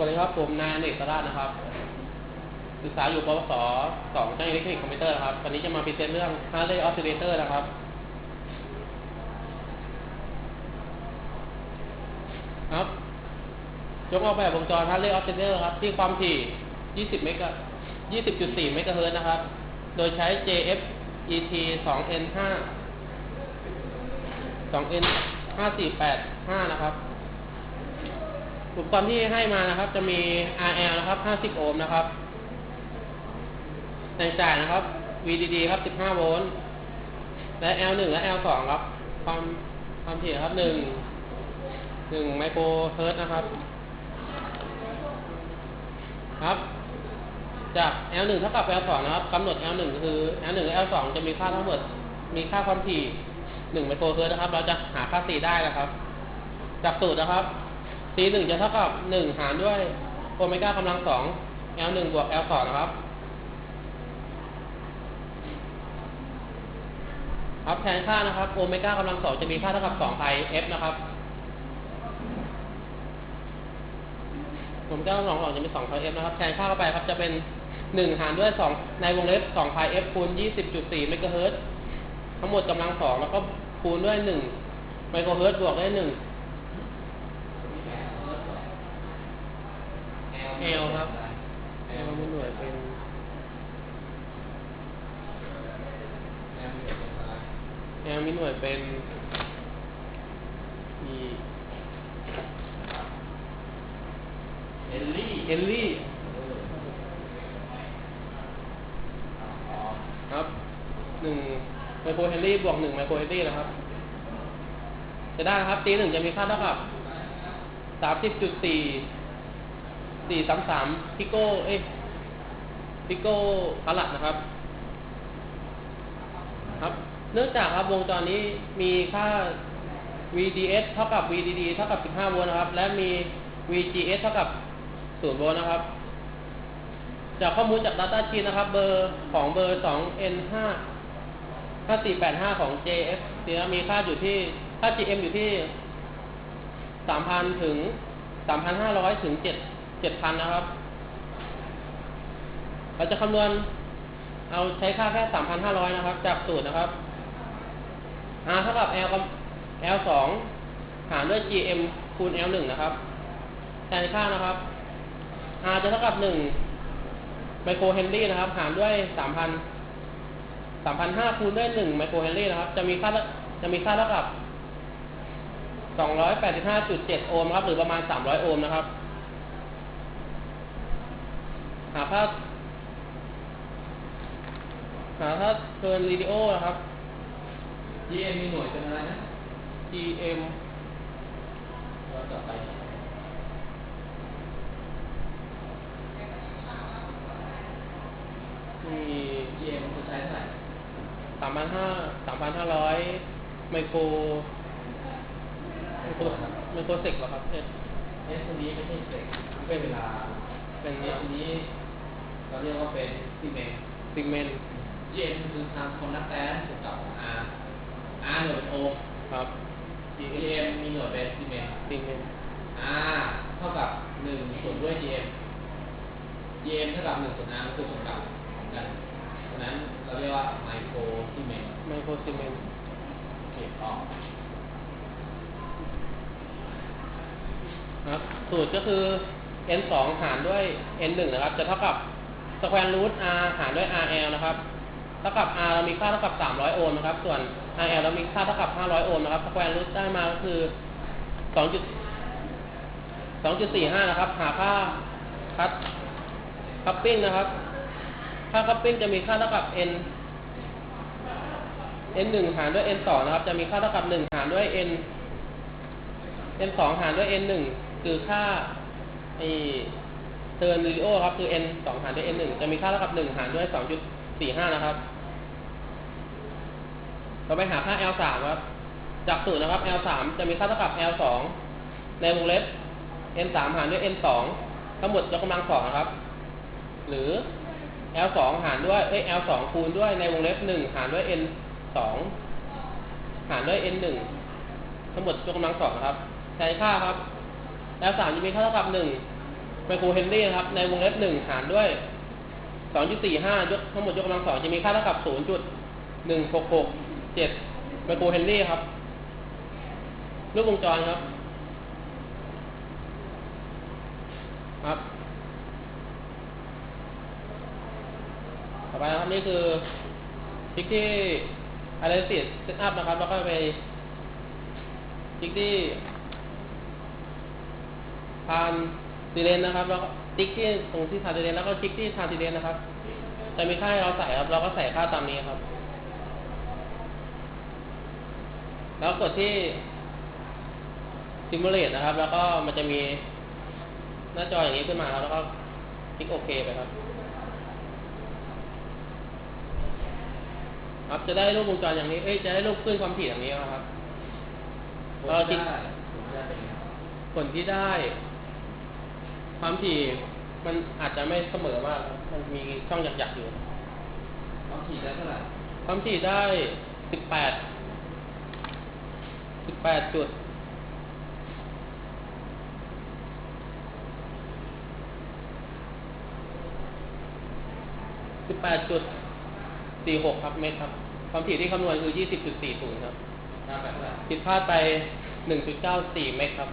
วัสดีครับผมนายอเนกสราชนะครับศึกษาอยู่ปวสสองช่างอิเล็กทรอนิกส์คอมพิวเตอร์นะครับวันนี้จะมาพรีเซนต์เรื่อง Harley Oscillator นะครับ ครับ ยกออกแบบวงจร Harley Oscillator ครับ ที่ความถี่ 20 เมกะ20.4 เมกะเฮิรตซ์นะครับ โดยใช้ JF ET 2N 5 2N 5485 นะครับ อุปกรณ์ที่ให้มานะครับ จะมี RL นะครับ 50 โอห์มนะครับแรงจ่ายนะครับ VDD ครับ 15 โวลต์ และ L1 และ L2 ครับ ความความถี่ครับ 1 1 ไมโครเฮิร์ตนะครับ ครับ จาก L1 เท่ากับ L2 นะครับกำหนด L1 คือ L1 และ L2 จะมีค่าทั้งหมด มีค่าความถี่ 1 ไมโครเฮิร์ตนะครับ เราจะหาค่า C ได้นะครับ จากสูตรนะครับ C หนึ่งจะเท่ากับหนึ่งหารด้วยโอเมก้ากำลังสอง L หนึ่งบวก L สองนะครับ ครับแทนค่านะครับโอเมก้ากำลังสองจะมีค่าเท่ากับสองไพ F นะครับโอเมก้ากำลังสองจะมีสองไพ F นะครับ แทนค่าเข้าไปครับจะเป็นหนึ่งหารด้วยสองในวงเล็บสองไพ F คูณยี่สิบจุดสี่เมกะเฮิรตซ์ทั้งหมดกำลังสองแล้วก็คูณด้วยหนึ่งไมโครเฮิรตซ์บวกด้วยหนึ่ง L ครับ L มีหน่วยเป็น L มีหน่วยเป็นมีเอลลี่เฮนรี่ครับหนึ่งไมโครเฮนรี่บวกหนึ่งไมโครเฮนรี่นะครับ จะได้นะครับตีหนึ่งจะมีค่าเท่ากับสามสิบจุดสี่ สี่สามสามพิโก้ เอ้ยพิโก้พลัดนะครับ ครับ เนื่องจากครับวงจรนี้มีค่า VDS เท่ากับ VDD เท่ากับ 15 โวลต์นะครับ และมี VGS เท่ากับ 0 โวลต์นะครับ จากข้อมูลจาก Data Sheet นะครับ เบอร์ของเบอร์ 2N5 5485 ของ JF เนี่ยมีค่าอยู่ที่ ค่า GM อยู่ที่ 3,000 ถึง 3,500 ถึง 7 7,000นะครับ เราจะคำนวณเอาใช้ค่าแค่3,500นะครับ จากสูตรนะครับ R เท่ากับ L กับ L 2หารด้วย GM คูณ L 1นะครับแทนค่านะครับ R จะเท่ากับ1ไมโครเฮนรี่นะครับ หารด้วย3,000 3,500คูณด้วย1ไมโครเฮนรี่นะครับ จะมีค่าจะมีค่าเท่ากับ285.7โอห์มครับ หรือประมาณ300โอห์มนะครับ หาค่าหาถ้าเกินรีดิโอนะครับ GM มีหน่วยเป็นอะไรนะ GM เราต่อไปมี GM คือใช้เท่าไหร่สามพันห้าสามพันห้าร้อยไมโครไมโครไมโครเซกเหรอครับเอสเอสตัวนี้ไม่ใช่เสกเป็นเวลา เป็นเอสตัวนี้ เราเรียกว่าเป็นซีเมนต์ซิกเมน GM คือทางคนนักแต้ถูกกับ R R หน่วยเป็นโอห์มครับ GM มีหน่วยเป็นซีเมนต์ซิกเมน R เท่ากับหนึ่งส่วนด้วย GM GM เท่ากับหนึ่งส่วน R ก็คือส่วนกลับของกันฉะนั้นเราเรียกว่าไมโครซีเมนต์ไมโครซิกเมนโอเคออกครับสูตรก็คือ n 2หารด้วย n 1นะครับ จะเท่ากับสแควร์รูท r หารด้วย rl นะครับ เท่ากับ r เรามีค่าเท่ากับ 300 โอห์มนะครับ ส่วน rl เรามีค่าเท่ากับ 500 โอห์มนะครับสแควร์รูทได้มาก็คือ2 2.45 นะครับ หาค่าคัดคัพปิ้งนะครับ ค่าคัพปิ้งจะมีค่าเท่ากับ n n 1หารด้วย n 2นะครับ จะมีค่าเท่ากับ 1 หารด้วย n n 2หารด้วย n 1คือค่า ไอเทิร์นรีโอครับคือ n 2หารด้วย n 1จะมีค่าเท่ากับ1หารด้วย2.45นะครับ เราไปหาค่า L 3ครับ จากสูตรนะครับ L 3จะมีค่าเท่ากับ L 2ในวงเล็บ n 3หารด้วย n 2ทั้งหมดยกกำลังสองนะครับ หรือ L 2หารด้วยเอ้ย L 2คูณด้วยในวงเล็บ1หารด้วย n 2หารด้วย n 1ทั้งหมดยกกำลังสองนะครับ ใช้ค่าครับ L 3จะมีค่าเท่ากับ1ไมโครเฮนรี่นะครับ ในวงเล็บหนึ่งหารด้วยสองจุดสี่ห้ายกทั้งหมดยกกำลังสองจะมีค่าเท่ากับศูนย์จุดหนึ่งหกหกเจ็ดไมโครเฮนรี่ครับ รูปวงจรครับ ครับ ต่อไปนะครับนี่คือคลิกที่ analysis setup นะครับ แล้วก็ไปคลิกที่ ทานซีเรนนะครับ แล้วก็คลิกที่ตรงที่ทานซีเรนแล้วก็คลิกที่ทานซีเรนนะครับจะมีค่าให้เราใส่ครับ เราก็ใส่ค่าตามนี้ครับ แล้วกดที่ simulate นะครับ แล้วก็มันจะมีหน้าจออย่างนี้ขึ้นมาครับแล้วก็คลิกโอเคไปครับ ครับจะได้รูปวงจรอย่างนี้ เอ้ย จะได้รูปคลื่นความถี่อย่างนี้นะครับผลเราคิที่ดได้ผลที่ได้ ความถี่มันอาจจะไม่เสมอมากครับมันมีช่องหยักๆอยู่ ความถี่ได้เท่าไหร่ ความถี่ได้สิบแปด สิบแปดจุด สิบแปดจุดสี่หกครับเมตรครับ ความถี่ที่คำนวณคือยี่สิบจุดสี่ศูนย์ครับค่าไปเท่าไหร่ผิดพลาดไปหนึ่งจุดเก้าสี่เมตรครับ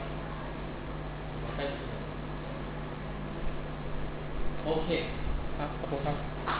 โอเค ครับ ขอบคุณครับ